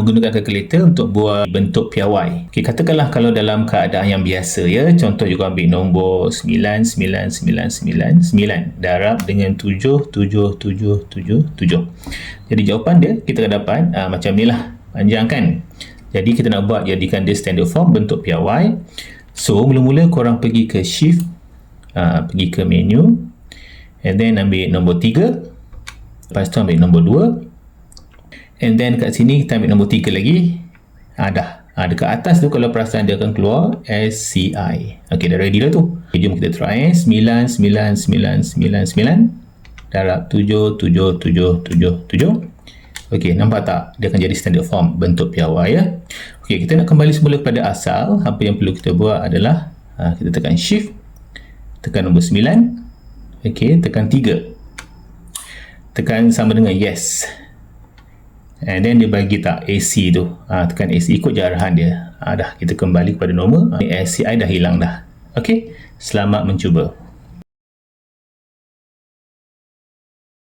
menggunakan kalkulator untuk buat bentuk piawai. Okey, katakanlah kalau dalam keadaan yang biasa ya, contoh juga ambil nombor 99999 darab dengan 77777. Jadi jawapan dia kita akan dapat aa, macam ni lah. Panjang kan? Jadi kita nak buat jadikan dia standard form bentuk piawai. So mula-mula korang pergi ke shift aa, pergi ke menu and then ambil nombor 3 lepas tu ambil nombor 2 and then kat sini kita ambil nombor 3 lagi. Ha, dah. Ha, dekat atas tu kalau perasan dia akan keluar SCI ok dah ready dah tu. Okay, jom kita try 99999 darab 77777 ok nampak tak? Dia akan jadi standard form bentuk piawai ya. Ok kita nak kembali semula kepada asal. Apa yang perlu kita buat adalah ha, kita tekan shift tekan nombor 9 ok tekan 3 tekan sama dengan yes and then dia bagi tak AC tu. Ha, tekan AC ikut je arahan dia. Ha, dah kita kembali kepada normal. Ha, SCI dah hilang dah. Ok selamat mencuba